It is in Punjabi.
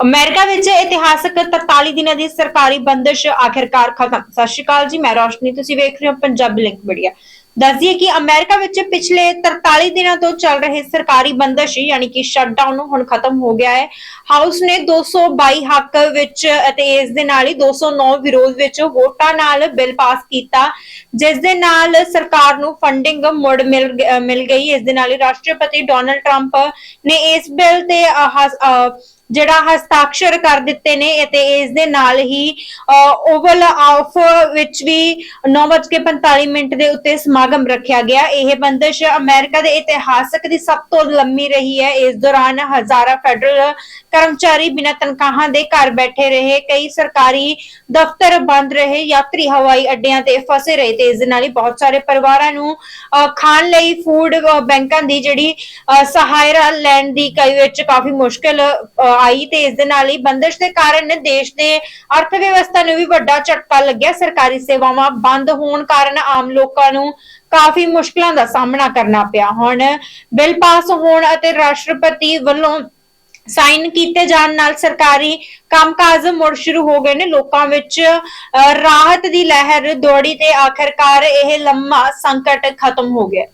ਅਮਰੀਕਾ ਵਿੱਚ ਇਤਿਹਾਸਕ 43 ਦਿਨਾਂ ਦੀ ਸਰਕਾਰੀ ਬੰਦਸ਼ ਆਖਿਰਕਾਰ ਖਤਮ। ਸਤਿ ਸ਼੍ਰੀ ਅਕਾਲ ਜੀ, ਮੈਂ ਰੋਸ਼ਨੀ, ਤੁਸੀਂ ਵੇਖ ਰਹੇ ਹੋ ਪੰਜਾਬੀ ਲਿੰਕ ਮੀਡੀਆ। ਦੱਸਦੀਏ ਕਿ ਅਮਰੀਕਾ ਵਿੱਚ ਪਿਛਲੇ 43 ਦਿਨਾਂ ਤੋਂ ਚੱਲ ਰਹੇ ਸਰਕਾਰੀ ਬੰਦਸ਼, ਯਾਨੀ ਕਿ ਸ਼ਟਡਾਊਨ ਹੁਣ ਖਤਮ ਹੋ ਗਿਆ ਹੈ। ਹਾਊਸ ਨੇ 222 ਹੱਕ ਵਿੱਚ ਅਤੇ ਇਸ ਦੇ ਨਾਲ ਹੀ 209 ਵਿਰੋਧ ਵਿੱਚ ਵੋਟਾਂ ਨਾਲ ਬਿੱਲ ਪਾਸ ਕੀਤਾ, ਜਿਸ ਦੇ ਨਾਲ ਸਰਕਾਰ ਨੂੰ ਫੰਡਿੰਗ ਮੁੜ ਮਿਲ ਮਿਲ ਗਈ। ਇਸ ਦੇ ਨਾਲ ਹੀ ਰਾਸ਼ਟਰਪਤੀ ਡੋਨਲਡ ਟਰੰਪ ਨੇ ਇਸ ਬਿੱਲ ਤੇ ਜਿਹੜਾ ਹਸਤਾਖਰ ਕਰ ਦਿੱਤੇ ਨੇ ਅਤੇ ਇਸ ਦੇ ਨਾਲ ਹੀ ਓਵਲ ਆਫ ਵਿੱਚ ਵੀ 9:45 ਮਿੰਟ ਦੇ ਉੱਤੇ ਸਮਾਗਮ ਰੱਖਿਆ ਗਿਆ। ਇਹ ਬੰਦਸ਼ ਅਮਰੀਕਾ ਦੇ ਇਤਿਹਾਸਕ ਦੀ ਸਭ ਤੋਂ ਲੰਮੀ ਰਹੀ ਹੈ। ਇਸ ਦੌਰਾਨ ਹਜ਼ਾਰਾਂ ਫੈਡਰਲ ਕਰਮਚਾਰੀ ਬਿਨਾਂ ਤਨਖਾਹਾਂ ਦੇ ਘਰ ਬੈਠੇ ਰਹੇ ਕਈ ਸਰਕਾਰੀ ਦਫ਼ਤਰ ਬੰਦ ਰਹੇ ਯਾਤਰੀ ਹਵਾਈ ਅੱਡਿਆਂ ਤੇ ਫਸੇ ਰਹੇ ਤੇ ਇਸ ਦੇ ਨਾਲ ਹੀ ਬਹੁਤ ਸਾਰੇ ਪਰਿਵਾਰਾਂ ਨੂੰ ਅਹ, ਖਾਣ ਲਈ ਫੂਡ ਬੈਂਕਾਂ ਦੀ ਜਿਹੜੀ ਸਹਾਇਤਾ ਲੈਣ ਦੀ ਕਈ ਵਿੱਚ ਕਾਫੀ ਮੁਸ਼ਕਲ ਆਈ ਤੇ ਇਸ ਦੇ ਨਾਲ ਹੀ ਬੰਦਸ਼ ਦੇ ਕਾਰਨ ਦੇਸ਼ ਦੇ ਅਰਥ ਵਿਵਸਥਾ ਨੂੰ ਵੀ ਵੱਡਾ ਝਟਕਾ ਲੱਗਿਆ। ਸਰਕਾਰੀ ਸੇਵਾਵਾਂ ਬੰਦ ਹੋਣ ਕਾਰਨ ਆਮ ਲੋਕਾਂ ਨੂੰ ਕਾਫੀ ਮੁਸ਼ਕਲਾਂ ਦਾ ਸਾਹਮਣਾ ਕਰਨਾ ਪਿਆ। ਹੁਣ ਬਿੱਲ ਪਾਸ ਹੋਣ ਅਤੇ ਰਾਸ਼ਟਰਪਤੀ ਵੱਲੋਂ ਸਾਈਨ ਕੀਤੇ ਜਾਣ ਨਾਲ ਸਰਕਾਰੀ ਕੰਮਕਾਜ ਮੁੜ ਸ਼ੁਰੂ ਹੋ ਗਏ ਨੇ। ਲੋਕਾਂ ਵਿੱਚ ਰਾਹਤ ਦੀ ਲਹਿਰ, ਦੌੜੀ ਤੇ ਆਖਰਕਾਰ ਇਹ ਲੰਮਾ ਸੰਕਟ ਖਤਮ ਹੋ ਗਿਆ।